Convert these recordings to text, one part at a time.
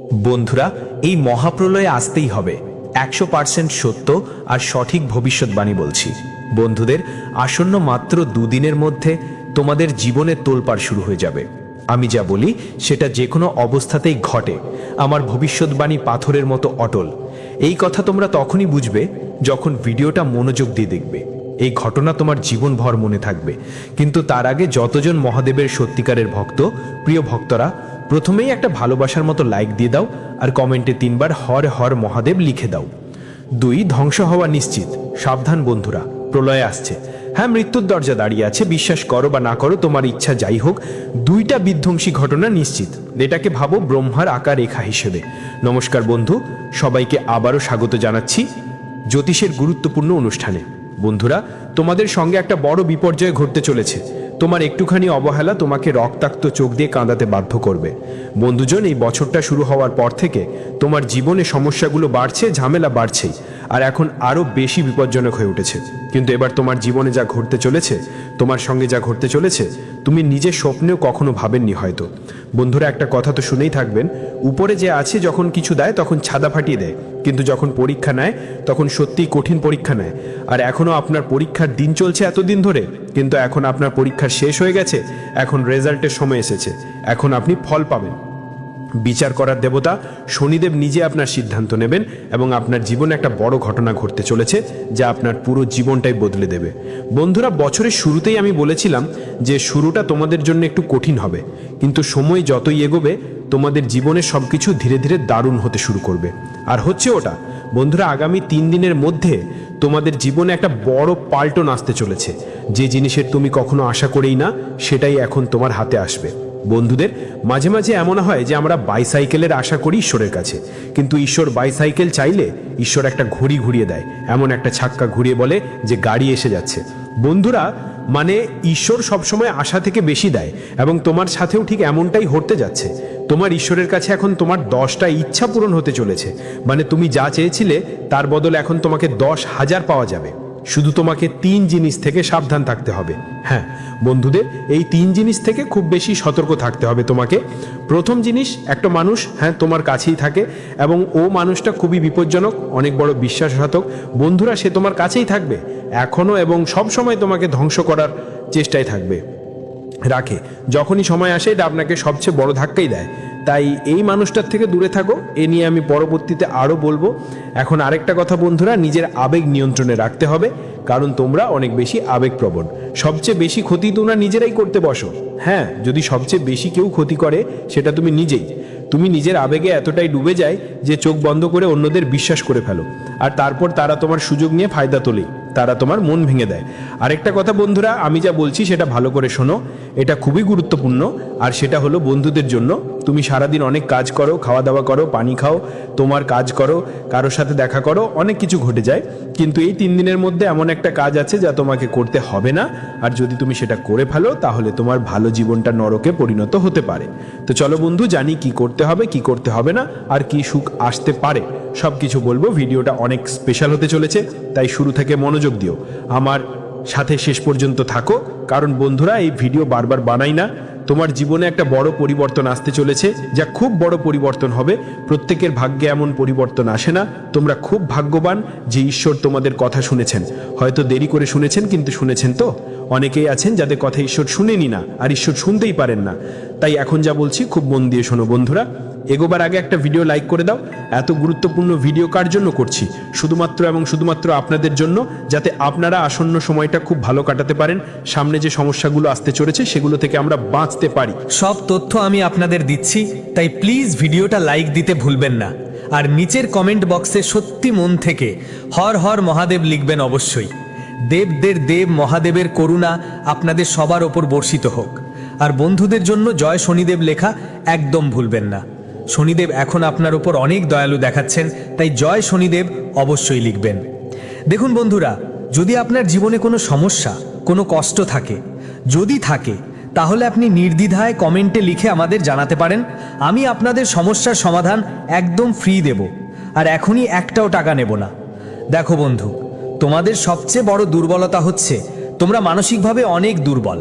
বন্ধুরা, এই মহাপ্রলয়ে আসতেই হবে। একশো পার্সেন্ট সত্য আর সঠিক ভবিষ্যৎবাণী বলছি। বন্ধুদের, আসন্ন মাত্র দুদিনের মধ্যে তোমাদের জীবনের তোলপাড় শুরু হয়ে যাবে। আমি যা বলি, সেটা যে কোনো অবস্থাতেই ঘটে। আমার ভবিষ্যৎবাণী পাথরের মতো অটল। এই কথা তোমরা তখনই বুঝবে যখন ভিডিওটা মনোযোগ দিয়ে দেখবে। এই ঘটনা তোমার জীবনভর মনে থাকবে। কিন্তু তার আগে যতজন মহাদেবের সত্যিকারের ভক্ত, প্রিয় ভক্তরা প্রথমেই একটা ভালোবাসার মতো লাইক দিয়ে দাও আর কমেন্টে তিনবার হর হর মহাদেব লিখে দাও। দুই, ধ্বংস হওয়া নিশ্চিত। সাবধান বন্ধুরা, প্রলয় আসছে। হ্যাঁ মৃত্যুর দরজা দাঁড়িয়ে আছে। বিশ্বাস করো বা না করো, তোমার ইচ্ছা যাই হোক, দুইটা বিধ্বংসী ঘটনা নিশ্চিত। এটাকে ভাবো ব্রহ্মার আকার রেখা হিসেবে। নমস্কার বন্ধু, সবাইকে আবারও স্বাগত জানাচ্ছি জ্যোতিষের গুরুত্বপূর্ণ অনুষ্ঠানে। বন্ধুরা, তোমাদের সঙ্গে একটা বড় বিপর্যয় ঘটতে চলেছে। তোমার একটুখানি অবহেলা তোমাকে রক্তাক্ত চোখ দিয়ে কাঁদাতে বাধ্য করবে। বন্ধুজন, এই বছরটা শুরু হওয়ার পর থেকে তোমার জীবনে সমস্যাগুলো বাড়ছে, ঝামেলা বাড়ছেই, আর এখন আরও বেশি বিপজ্জনক হয়ে উঠেছে। কিন্তু এবার তোমার জীবনে যা ঘটতে চলেছে, তোমার সঙ্গে যা ঘটতে চলেছে, তুমি নিজের স্বপ্নেও কখনো ভাবেননি হয়তো। বন্ধুরা, একটা কথা তো শুনেই থাকবেন, উপরে যে আছে যখন কিছু দেয়, তখন ছাদা ফাটিয়ে দেয়। কিন্তু যখন পরীক্ষা নেয়, তখন সত্যিই কঠিন পরীক্ষা নেয়। আর এখনও আপনার পরীক্ষার দিন চলছে এতদিন ধরে, কিন্তু এখন আপনার পরীক্ষা শেষ হয়ে গেছে, এখন রেজাল্টের সময় এসেছে, এখন আপনি ফল পাবেন। বিচার করার দেবতা শনিদেব নিজে আপনার সিদ্ধান্ত নেবেন এবং আপনার জীবনে একটা বড় ঘটনা ঘটতে চলেছে, যা আপনার পুরো জীবনটাই বদলে দেবে। বন্ধুরা, বছরের শুরুতেই আমি বলেছিলাম যে শুরুটা তোমাদের জন্য একটু কঠিন হবে, কিন্তু সময় যতই এগোবে, তোমাদের জীবনে সব কিছু ধীরে ধীরে দারুণ হতে শুরু করবে। আর হচ্ছে ওটা, বন্ধুরা, আগামী তিন দিনের মধ্যে তোমাদের জীবনে একটা বড় পাল্টন আসতে চলেছে। যে জিনিসের তুমি কখনো আশা করেই না, সেটাই এখন তোমার হাতে আসবে। বন্ধুদের, মাঝে মাঝে এমন হয় যে আমরা বাইসাইকেলের আশা করি ঈশ্বরের কাছে, কিন্তু ঈশ্বর বাইসাইকেল চাইলে ঈশ্বর একটা ঘড়ি ঘুরিয়ে দেয়, এমন একটা ছাক্কা ঘুরিয়ে বলে যে গাড়ি এসে যাচ্ছে। বন্ধুরা মানে ঈশ্বর সবসময় আশা থেকে বেশি দেয় এবং তোমার সাথেও ঠিক এমনটাই হতে যাচ্ছে। তোমার ঈশ্বরের কাছে এখন তোমার দশটা ইচ্ছা পূরণ হতে চলেছে। মানে তুমি যা চেয়েছিলে, তার বদলে এখন তোমাকে দশ হাজার পাওয়া যাবে। শুধু তোমাকে তিন জিনিস থেকে সাবধান থাকতে হবে। হ্যাঁ বন্ধুদের, এই তিন জিনিস থেকে খুব বেশি সতর্ক থাকতে হবে তোমাকে। প্রথম জিনিস, একটা মানুষ হ্যাঁ তোমার কাছেই থাকে এবং ও মানুষটা খুবই বিপজ্জনক, অনেক বড় বিশ্বাসঘাতক। বন্ধুরা, সে তোমার কাছেই থাকবে এখনও এবং সব সময় তোমাকে ধ্বংস করার চেষ্টায় থাকবে। রাখে, যখনই সময় আসে, এটা আপনাকে সবচেয়ে বড় ধাক্কাই দেয়। তাই এই মানুষটার থেকে দূরে থাকো। এ নিয়ে আমি পরবর্তীতে আরও বলব। এখন আরেকটা কথা বন্ধুরা, নিজের আবেগ নিয়ন্ত্রণে রাখতে হবে, কারণ তোমরা অনেক বেশি আবেগপ্রবণ। সবচেয়ে বেশি ক্ষতি তোমরা নিজেরাই করতে বসো। হ্যাঁ যদি সবচেয়ে বেশি কেউ ক্ষতি করে, সেটা তুমি নিজেই। তুমি নিজের আবেগে এতটাই ডুবে যায় যে চোখ বন্ধ করে অন্যদের বিশ্বাস করে ফেলো। আর তারপর তারা তোমার সুযোগ নিয়ে ফায়দা তোলে, তারা তোমার মন ভেঙে দেয়। আরেকটা কথা বন্ধুরা, আমি যা বলছি সেটা ভালো করে শোনো। এটা খুবই গুরুত্বপূর্ণ, আর সেটা হলো বন্ধুদের জন্য তুমি সারাদিন অনেক কাজ করো খাওয়া দাওয়া করো, পানি খাও, তোমার কাজ করো, কারোর সাথে দেখা করো, অনেক কিছু ঘটে যায়। কিন্তু এই তিন দিনের মধ্যে এমন একটা কাজ আছে যা তোমাকে করতে হবে না। আর যদি তুমি সেটা করে ফেলো, তাহলে তোমার ভালো জীবনটা নরকে পরিণত হতে পারে। তো চলো বন্ধু, জানি কি করতে হবে, কি করতে হবে না, আর কি সুখ আসতে পারে। সব কিছু বলব, ভিডিওটা অনেক স্পেশাল হতে চলেছে, তাই শুরু থেকে মনোযোগ দিও। আমার সাথে শেষ পর্যন্ত থাকো, কারণ বন্ধুরা, এই ভিডিও বারবার বানাই না। তোমার জীবনে একটা বড় পরিবর্তন আসতে চলেছে, যা খুব বড় পরিবর্তন হবে। প্রত্যেকের ভাগ্যে এমন পরিবর্তন আসে না। তোমরা খুব ভাগ্যবান যে ঈশ্বর তোমাদের কথা শুনেছেন। হয়তো দেরি করে শুনেছেন, কিন্তু শুনেছেন তো। অনেকেই আছেন যাদের কথা ঈশ্বর শুনেনি না, আর ঈশ্বর শুনতেই পারেন না। তাই এখন যা বলছি, খুব মন দিয়ে শোনো বন্ধুরা। এগোবার আগে একটা ভিডিও লাইক করে দাও। এত গুরুত্বপূর্ণ ভিডিও কার জন্য করছি? শুধুমাত্র এবং শুধুমাত্র আপনাদের জন্য, যাতে আপনারা আসন্ন সময়টা খুব ভালো কাটাতে পারেন। সামনে যে সমস্যাগুলো আসতে চলেছে, সেগুলো থেকে আমরা বাঁচতে পারি। সব তথ্য আমি আপনাদের দিচ্ছি, তাই প্লিজ ভিডিওটা লাইক দিতে ভুলবেন না। আর নিচের কমেন্ট বক্সে সত্যি মন থেকে হর হর মহাদেব লিখবেন অবশ্যই। দেবদের দেব মহাদেবের করুণা আপনাদের সবার ওপর বর্ষিত হোক। আর বন্ধুদের জন্য জয় শনিদেব লেখা একদম ভুলবেন না। শনিদেব এখন আপনার উপর অনেক দয়ালু দেখাচ্ছেন, তাই জয় শনিদেব অবশ্যই লিখবেন। দেখুন বন্ধুরা, যদি আপনার জীবনে কোনো সমস্যা, কোনো কষ্ট থাকে, যদি থাকে, তাহলে আপনি নির্দ্বিধায় কমেন্টে লিখে আমাদের জানাতে পারেন, আমি আপনাদের সমস্যার সমাধান একদম ফ্রি দেব, আর এখনই একটাও টাকা নেব না। দেখো বন্ধু, তোমাদের সবচেয়ে বড় দুর্বলতা হচ্ছে, তোমরা মানসিকভাবে অনেক দুর্বল।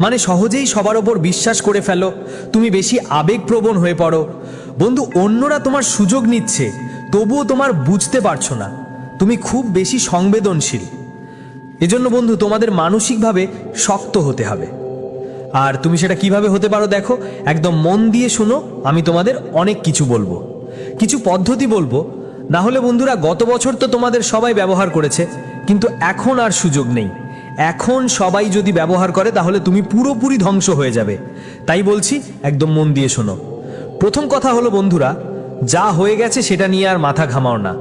মানে সহজেই সবার ওপর বিশ্বাস করে ফেলো। তুমি বেশি আবেগপ্রবণ হয়ে পড়ো। বন্ধু, অন্যরা তোমার সুযোগ নিচ্ছে, তবুও তোমার বুঝতে পারছ না। তুমি খুব বেশি সংবেদনশীল। এজন্য বন্ধু, তোমাদের মানসিকভাবে শক্ত হতে হবে। আর তুমি সেটা কীভাবে হতে পারো দেখো, একদম মন দিয়ে শোনো, আমি তোমাদের অনেক কিছু বলব। কিছু পদ্ধতি বলব। না হলে বন্ধুরা, গত বছর তো তোমাদের সবাই ব্যবহার করেছে, কিন্তু এখন আর সুযোগ নেই। এখন সবাই যদি ব্যবহার করে, তাহলে তুমি পুরোপুরি ধ্বংস হয়ে যাবে। তাই বলছি, একদম মন দিয়ে শোনো। প্রথম কথা হলো, বন্ধুরা, যা হয়ে গেছে সেটা নিয়ে আর মাথা ঘামাও না।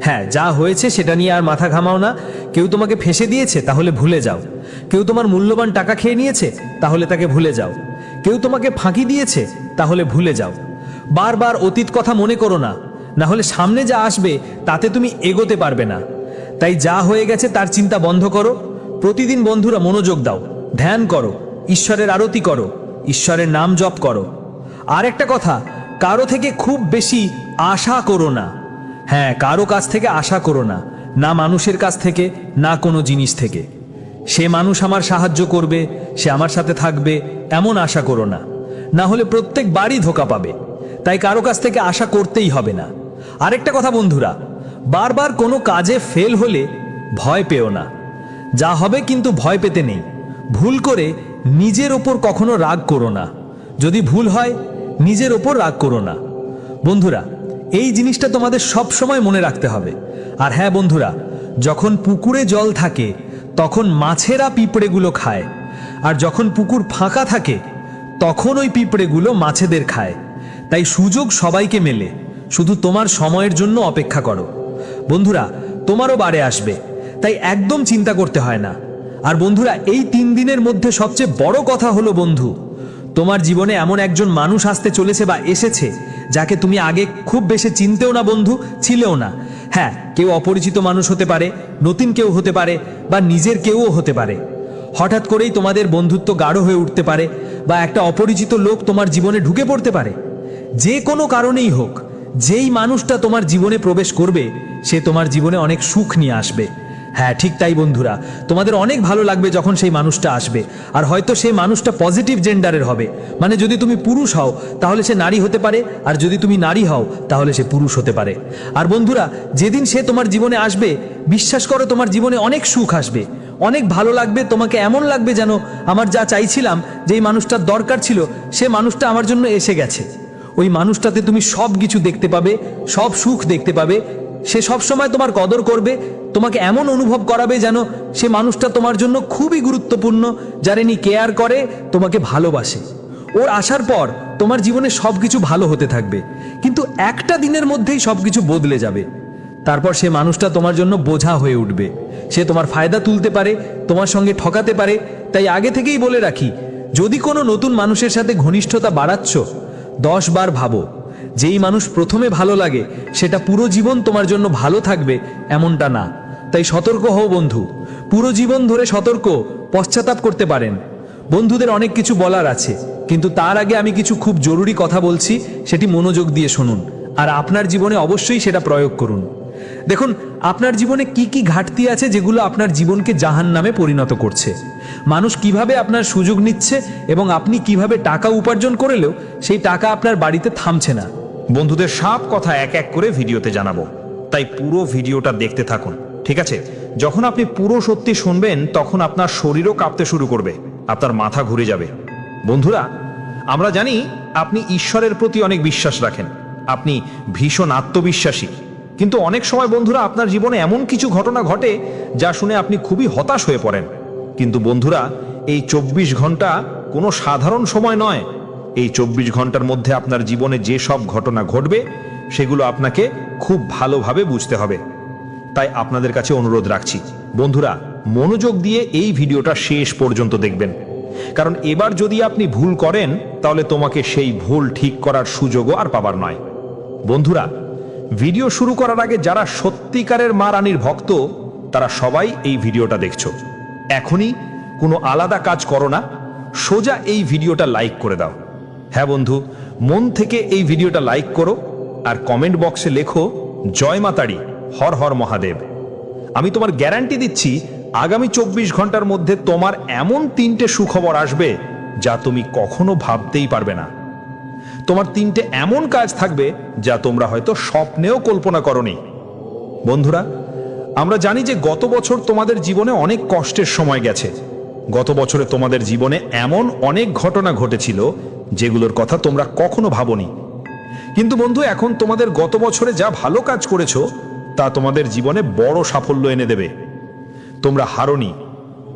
হ্যাঁ যা হয়েছে সেটা নিয়ে আর মাথা ঘামাও না। কেউ তোমাকে ফেসে দিয়েছে, তাহলে ভুলে যাও। কেউ তোমার মূল্যবান টাকা খেয়ে নিয়েছে, তাহলে তাকে ভুলে যাও। কেউ তোমাকে ফাঁকি দিয়েছে, তাহলে ভুলে যাও। বারবার অতীত কথা মনে করো না। না হলে সামনে যা আসবে, তাতে তুমি এগোতে পারবে না। তাই যা হয়ে গেছে তার চিন্তা বন্ধ করো। প্রতিদিন বন্ধুরা মনোযোগ দাও, ধ্যান করো, ঈশ্বরের আরতি করো, ঈশ্বরের নাম জপ করো। আর একটা কথা, কারও থেকে খুব বেশি আশা করো না। হ্যাঁ কারও কাছ থেকে আশা করো না না মানুষের কাছ থেকে, না কোনো জিনিস থেকে। সে মানুষ আমার সাহায্য করবে, সে আমার সাথে থাকবে, এমন আশা করো না। না হলে প্রত্যেক বাড়ি ধোকা পাবে। তাই কারও কাছ থেকে আশা করতেই হবে না। আরেকটা কথা বন্ধুরা, বারবার কোনো কাজে ফেল হলে ভয় পেও না। যা হবে কিন্তু ভয় পেতে নেই। ভুল করে নিজের ওপর কখনো রাগ করো না। যদি ভুল হয়, নিজের ওপর রাগ করো না। বন্ধুরা, এই জিনিসটা তোমাদের সব সময় মনে রাখতে হবে। আর হ্যাঁ বন্ধুরা, যখন পুকুরে জল থাকে, তখন মাছেরা পিঁপড়েগুলো খায়। আর যখন পুকুর ফাঁকা থাকে, তখন ওই পিঁপড়েগুলো মাছেদের খায়। তাই সুযোগ সবাইকে মেলে। শুধু তোমার সময়ের জন্য অপেক্ষা করো। বন্ধুরা, তোমারও বারে আসবে। তাই একদম চিন্তা করতে হয় না। আর বন্ধুরা, এই তিন দিনের মধ্যে সবচেয়ে বড় কথা হলো বন্ধু, তোমার জীবনে এমন একজন মানুষ আসতে চলেছে বা এসেছে যাকে তুমি আগে খুব বেশি চিনতেও না বন্ধু, ছিলেও না। হ্যাঁ কেউ অপরিচিত মানুষ হতে পারে, নতুন কেউ হতে পারে বা নিজের কেউও হতে পারে। হঠাৎ করেই তোমাদের বন্ধুত্ব গাঢ় হয়ে উঠতে পারে বা একটা অপরিচিত লোক তোমার জীবনে ঢুকে পড়তে পারে। যে কোনো কারণেই হোক, যেই মানুষটা তোমার জীবনে প্রবেশ করবে, সে তোমার জীবনে অনেক সুখ নিয়ে আসবে। হ্যাঁ ঠিক তাই বন্ধুরা। তোমাদের অনেক ভালো লাগবে যখন সেই মানুষটা আসবে। আর হয়তো সেই মানুষটা পজিটিভ জেন্ডারের হবে। মানে যদি তুমি পুরুষ হও, তাহলে সে নারী হতে পারে। আর যদি তুমি নারী হও, তাহলে সে পুরুষ হতে পারে। আর বন্ধুরা, যেদিন সে তোমার জীবনে আসবে, বিশ্বাস করো তোমার জীবনে অনেক সুখ আসবে। অনেক ভালো লাগবে, তোমাকে এমন লাগবে যেন আমার যা চাইছিলাম যে এই মানুষটার দরকার ছিল, সে মানুষটা আমার জন্য এসে গেছে। ওই মানুষটাতে তুমি সব কিছু দেখতে পাবে, সব সুখ দেখতে পাবে সে সব সময় তোমার কদর করবে, তোমাকে এমন অনুভব করাবে যেন সে মানুষটা তোমার জন্য খুবই গুরুত্বপূর্ণ, যারা নি কেয়ার করে, তোমাকে ভালোবাসে। ওর আসার পর তোমার জীবনে সব কিছু ভালো হতে থাকবে, কিন্তু একটা দিনের মধ্যেই সব কিছু বদলে যাবে। তারপর সে মানুষটা তোমার জন্য বোঝা হয়ে উঠবে। সে তোমার ফায়দা তুলতে পারে, তোমার সঙ্গে ঠকাতে পারে। তাই আগে থেকেই বলে রাখি, যদি কোনো নতুন মানুষের সাথে ঘনিষ্ঠতা বাড়াচ্ছ, দশ বার ভাবো যেই মানুষ প্রথমে ভালো লাগে, সেটা পুরো জীবন তোমার জন্য ভালো থাকবে এমনটা না। তাই সতর্ক হও বন্ধু। পুরো জীবন ধরে সতর্ক, পশ্চাতাপ করতে পারেন। বন্ধুদের অনেক কিছু বলার আছে, কিন্তু তার আগে আমি কিছু খুব জরুরি কথা বলছি, সেটি মনোযোগ দিয়ে শুনুন, আর আপনার জীবনে অবশ্যই সেটা প্রয়োগ করুন। দেখুন, আপনার জীবনে কি কি ঘাটতি আছে যেগুলো আপনার জীবনকে জাহান নামে পরিণত করছে? মানুষ কীভাবে আপনার সুযোগ নিচ্ছে এবং আপনি কীভাবে টাকা উপার্জন করেলেও সেই টাকা আপনার বাড়িতে থামছে না? বন্ধুদের সব কথা এক এক করে ভিডিওতে জানাব। তাই পুরো ভিডিওটা দেখতে থাকুন, ঠিক আছে? যখন আপনি পুরো সত্যি শুনবেন, তখন আপনার শরীরও কাঁপতে শুরু করবে, আপনার মাথা ঘুরে যাবে। বন্ধুরা, আমরা জানি আপনি ঈশ্বরের প্রতি অনেক বিশ্বাস রাখেন, আপনি ভীষণ আত্মবিশ্বাসী। কিন্তু অনেক সময় বন্ধুরা, আপনার জীবনে এমন কিছু ঘটনা ঘটে যা শুনে আপনি খুবই হতাশ হয়ে পড়েন। কিন্তু বন্ধুরা, এই চব্বিশ ঘণ্টা কোনো সাধারণ সময় নয় এই চব্বিশ ঘণ্টার মধ্যে আপনার জীবনে যে সব ঘটনা ঘটবে, সেগুলো আপনাকে খুব ভালোভাবে বুঝতে হবে। তাই আপনাদের কাছে অনুরোধ রাখছি, বন্ধুরা, মনোযোগ দিয়ে এই ভিডিওটা শেষ পর্যন্ত দেখবেন। কারণ এবার যদি আপনি ভুল করেন, তাহলে তোমাকে সেই ভুল ঠিক করার সুযোগও আর পাবার নয়। বন্ধুরা, ভিডিও শুরু করার আগে যারা সত্যিকারের মা রানীর ভক্ত, তারা সবাই এই ভিডিওটা দেখছ। এখনই কোনো আলাদা কাজ করো না, সোজা এই ভিডিওটা লাইক করে দাও। হ্যাঁ বন্ধু, মন থেকে এই ভিডিওটা লাইক করো আর কমেন্ট বক্সে লেখো, জয় মাতারি হর হর মহাদেব। আমি তোমার গ্যারান্টি দিচ্ছি, আগামী চব্বিশ ঘণ্টার মধ্যে তোমার এমন তিনটে সুখবর আসবে যা তুমি কখনো ভাবতেই পারবে না। তোমার তিনটে এমন কাজ থাকবে যা তোমরা হয়তো স্বপ্নেও কল্পনা করনি। বন্ধুরা, আমরা জানি যে গত বছর তোমাদের জীবনে অনেক কষ্টের সময় গেছে। গত বছরে তোমাদের জীবনে এমন অনেক ঘটনা ঘটেছিল যেগুলোর কথা তোমরা কখনো ভাবনি। কিন্তু বন্ধু, এখন তোমাদের গত বছরে যা ভালো কাজ করেছ, তা তোমাদের জীবনে বড় সাফল্য এনে দেবে। তোমরা হারনি